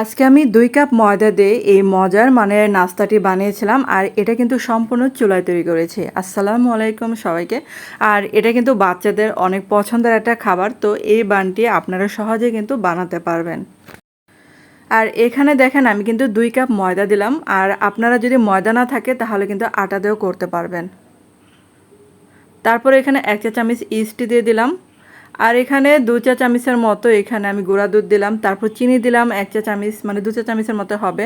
আজকে আমি দুই কাপ ময়দা দিয়ে এই মজার মানে নাস্তাটি বানিয়েছিলাম, আর এটা কিন্তু সম্পূর্ণ চুলায় তৈরি করেছি। আসসালামু আলাইকুম সবাইকে। আর এটা কিন্তু বাচ্চাদের অনেক পছন্দের একটা খাবার, তো এই বানটি আপনারা সহজে কিন্তু বানাতে পারবেন। আর এখানে দেখেন, আমি কিন্তু দুই কাপ ময়দা দিলাম, আর আপনারা যদি ময়দা না থাকে, তাহলে কিন্তু আটা দিয়েও করতে পারবেন। তারপর এখানে এক চা চামচ ইস্ট দিয়ে দিলাম। আর এখানে দু চা চামচের মতো এখানে আমি গুঁড়া দুধ দিলাম, তারপর চিনি দিলাম এক চা চামচ মানে দু চা চামচের মতো হবে।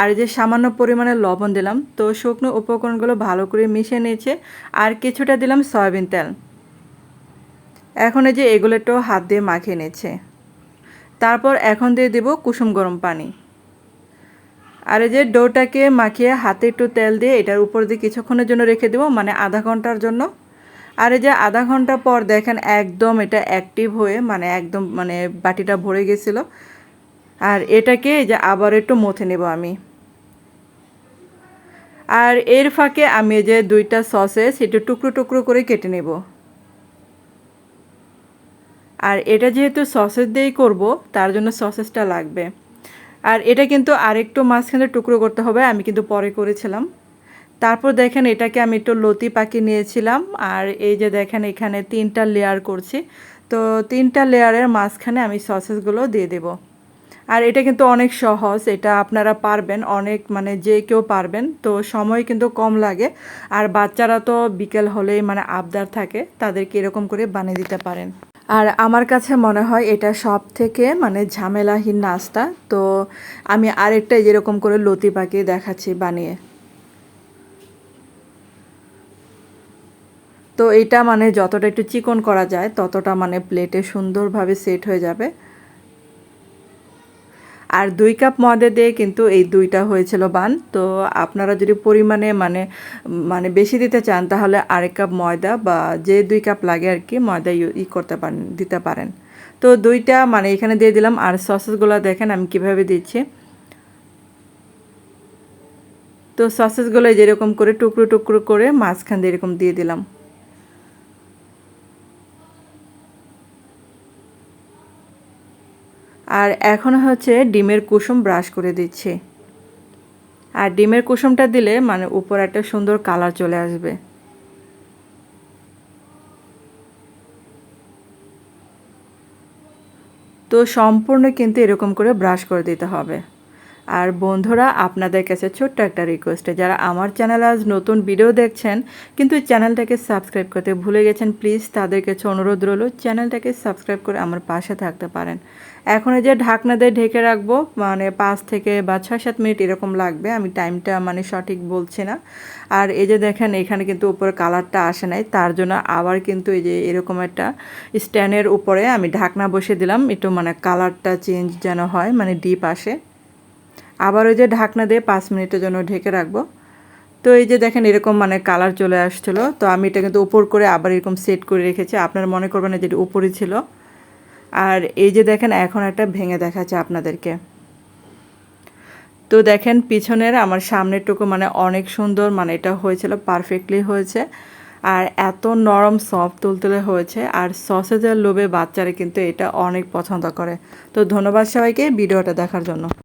আর এই যে সামান্য পরিমাণে লবণ দিলাম, তো শুকনো উপকরণগুলো ভালো করে মিশিয়ে নিয়েছে, আর কিছুটা দিলাম সয়াবিন তেল। এখন এই যে এগুলো একটু হাত দিয়ে মাখিয়ে নিয়েছে। তারপর এখন দিয়ে দেব কুসুম গরম পানি। আর এই যে ডোটাকে মাখিয়ে হাতে একটু তেল দিয়ে এটার উপর দিয়ে কিছুক্ষণের জন্য রেখে দেবো মানে আধা ঘণ্টার জন্য। আর এই যে আধা ঘণ্টা পর দেখেন একদম এটা অ্যাক্টিভ হয়ে মানে একদম মানে বাটিটা ভরে গেছিল। আর এটাকে এই যে আবার একটু মথে নেব আমি। আর এর ফাঁকে আমি যে দুইটা সসেস একটু টুকরো টুকরো করে কেটে নেব। আর এটা যেহেতু সসেস দিয়েই করব, তার জন্য সসেসটা লাগবে। আর এটা কিন্তু আরেকটু মাঝখানে টুকরো করতে হবে, আমি কিন্তু পরে করেছিলাম। তারপর দেখেন এটাকে আমি একটু লতি পাকি নিয়েছিলাম, আর এই যে দেখেন এখানে তিনটা লেয়ার করছি। তো তিনটা লেয়ারের মাঝখানে আমি সসেসগুলো দিয়ে দেব। আর এটা কিন্তু অনেক সহজ, এটা আপনারা পারবেন, অনেক মানে যে কেউ পারবেন, তো সময় কিন্তু কম লাগে। আর বাচ্চারা তো বিকেল হলেই মানে আবদার থাকে, তাদেরকে এরকম করে বানিয়ে দিতে পারেন। আর আমার কাছে মনে হয় এটা সব থেকে মানে ঝামেলাহীন নাস্তা। তো আমি আরেকটা যেরকম করে লতি পাকি দেখাচ্ছি বানিয়ে। তো এটা মানে যতটা একটু চিকন করা যায়, ততটা মানে প্লেটে সুন্দরভাবে সেট হয়ে যাবে। আর দুই কাপ ময়দা দিয়ে কিন্তু এই দুইটা হয়েছিল বান তো আপনারা যদি পরিমাণে মানে মানে বেশি দিতে চান, তাহলে আরেক কাপ ময়দা বা যে দুই কাপ লাগে আর কি, ময়দা ই করতে পারেন, দিতে পারেন। তো দুইটা মানে এখানে দিয়ে দিলাম। আর সসেসগুলো দেখেন আমি কীভাবে দিচ্ছি। তো সসেসগুলো যেরকম করে টুকরো টুকরো করে মাঝখান দিয়ে এরকম দিয়ে দিলাম। আর এখন হচ্ছে ডিমের কুসুম ব্রাশ করে দিচ্ছি। আর ডিমের কুসুমটা দিলে মানে উপর একটা সুন্দর কালার চলে আসবে। তো সম্পূর্ণ কিন্তু এরকম করে ব্রাশ করে দিতে হবে। আর বন্ধুরা, আপনাদের কাছে ছোট্ট একটা রিকোয়েস্টে যারা আমার চ্যানেল আজ নতুন ভিডিও দেখছেন, কিন্তু চ্যানেলটাকে সাবস্ক্রাইব করতে ভুলে গেছেন প্লিজ তাদের কাছে অনুরোধ রইল চ্যানেলটাকে সাবস্ক্রাইব করে আমার পাশে থাকতে পারেন। এখন যে ঢাকনা দিয়ে ঢেকে রাখব মানে পাঁচ থেকে বা ছয় সাত মিনিট এরকম লাগবে, আমি টাইমটা মানে সঠিক বলছি না। আর এই যে দেখেন, এখানে কিন্তু উপরে কালারটা আসে নাই, তার জন্য আবার কিন্তু এই যে এরকম একটা স্ট্যান্ডের উপরে আমি ঢাকনা বসে দিলাম, একটু মানে কালারটা চেঞ্জ যেন হয় মানে ডিপ আসে। আবার ওই যে ঢাকনা দিয়ে পাঁচ মিনিটের জন্য ঢেকে রাখব। তো এই যে দেখেন এরকম মানে কালার চলে আসছিল। তো আমি এটা কিন্তু উপর করে আবার এরকম সেট করে রেখেছি। আপনারা মনে করবেন যেটা উপরে ছিল। আর এই যে দেখেন এখন একটা ভেঙে দেখাচ্ছে আপনাদেরকে। তো দেখেন পিছনের আমার সামনেরটুকু মানে অনেক সুন্দর মানে এটা হয়েছিল পারফেক্টলি হয়েছে। আর এত নরম সফট তুলতুলে হয়েছে। আর সসেজের লোভে বাচ্চারা কিন্তু এটা অনেক পছন্দ করে। তো ধন্যবাদ সবাইকে, ভিডিওটা দেখার জন্য।